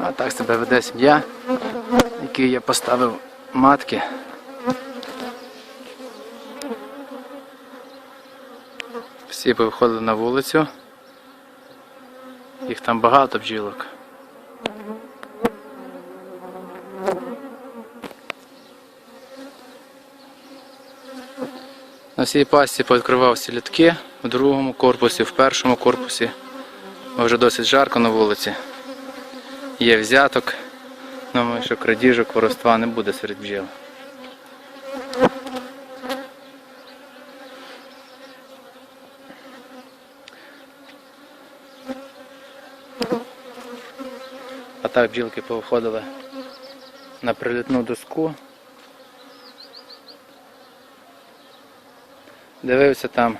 А так себе веде сім'я, який я поставив матки. Всі повиходили на вулицю. Їх там багато бджілок. На всій пасті пооткривав сілітки в другому корпусі, в першому корпусі. Вже досить жарко на вулиці. Є взяток. Думаю, що крадіжок воровства не буде серед бджіл. А так бджілки повиходили на прилітну доску. Дивився там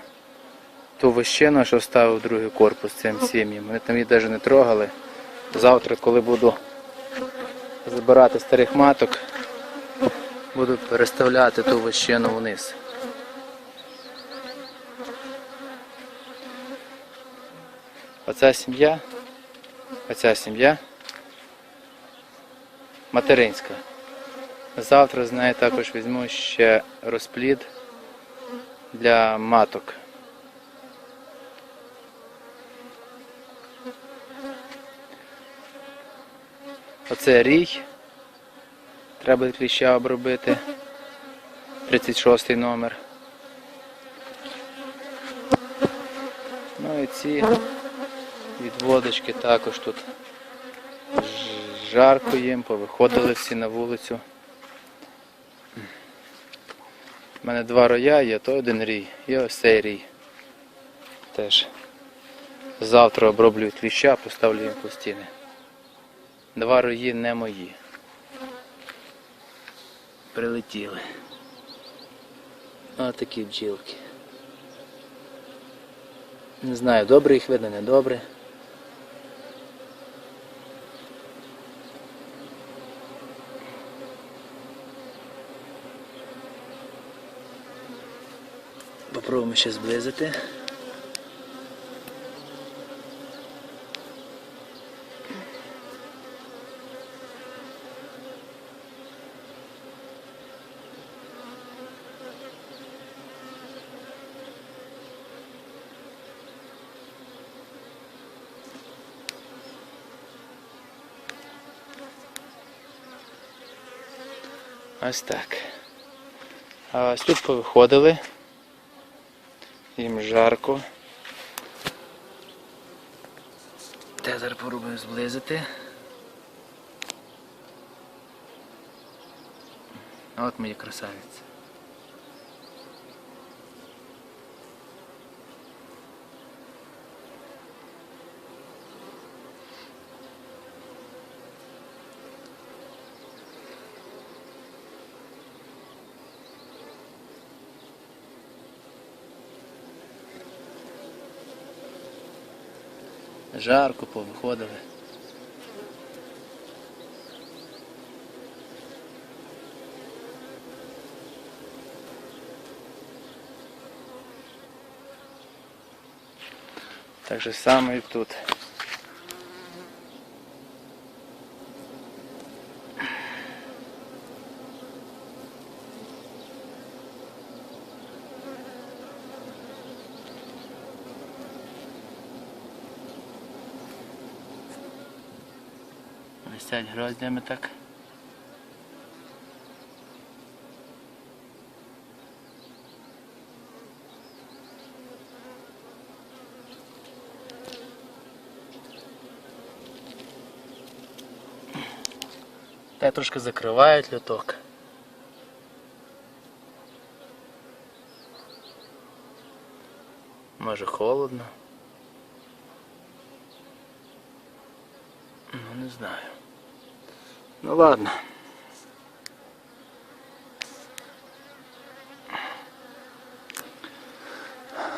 ту вощину, що ставив другий корпус цим сім'ям. Вони там її навіть не трогали. Завтра, коли буду збирати старих маток, буду переставляти ту вощину вниз. Оця сім'я, оця сім'я материнська. Завтра з неї також візьму ще розплід для маток. Оце рій. Треба кліща обробити. 36 номер. Ну і ці відводочки також тут жарко їм, повиходили всі на вулицю. У мене два роя є, то один рій, і ось цей рій. Теж. Завтра оброблю кліща, поставлю їм пластини. Два рої не мої. Прилетіли. Ось такі бджілки. Не знаю, добре їх видно, не добре. Попробуємо ще зблизити. Ось так. А ось тут повиходили. Їм жарко. Те зараз попробую зблизити. От мої красавиці. Жарко повиходили. Так же само і тут. Висять гроздями так. Та трошки закривають люток. Може холодно. Ну не знаю. Ну ладно.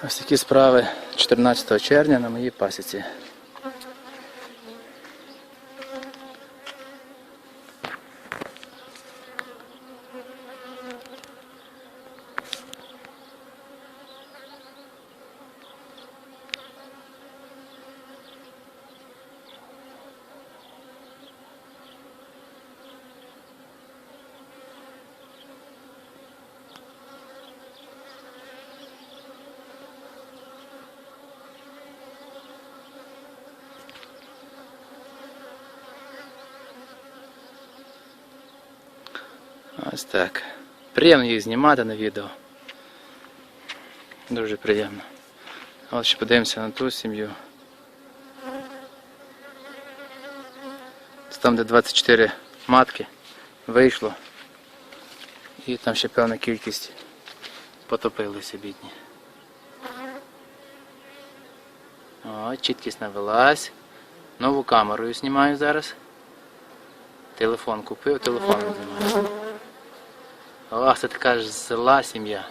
Ось такі справи 14 червня на моїй пасіці. Ось так. Приємно їх знімати на відео. Дуже приємно. А ще подивимося на ту сім'ю. Це Там, де 24 матки вийшло. І там ще певна кількість потопилися бідні. О, чіткість навелась. Нову камерою знімаю зараз. Телефон купив, телефон знімаю. О, це така ж зла сім'я.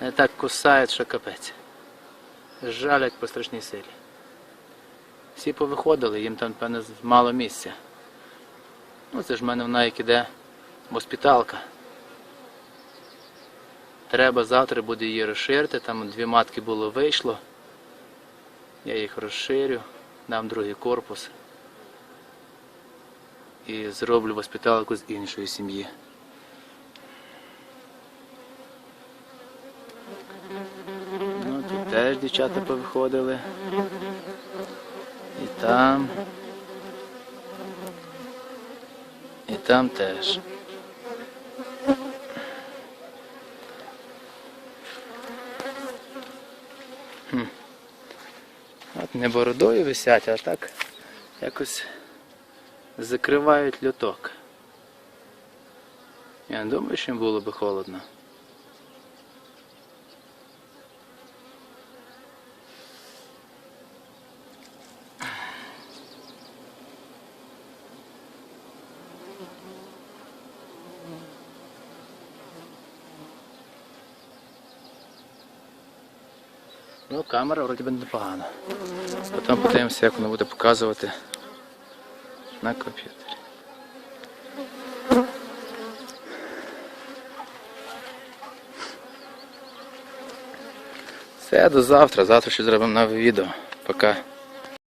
Не так кусають, що капець. Жалять по страшній силі. Всі повиходили, їм там, певне, мало місця. Ну, це ж в мене в Найк іде госпіталка. Треба завтра буде її розширити, там дві матки було вийшло. Я їх розширю, дам другий корпус і зроблю госпіталку з іншої сім'ї. Ну, тут теж дівчата повиходили. І там. І там теж. Хм. От не бородою висять, а так якось закривають люток. Я не думаю, що їм було би холодно. Ну, камера вроді би непогана. Потім подивимося, як воно буде показувати на комп'ютері. Все, до завтра. Завтра ще зробимо нове відео. Пока.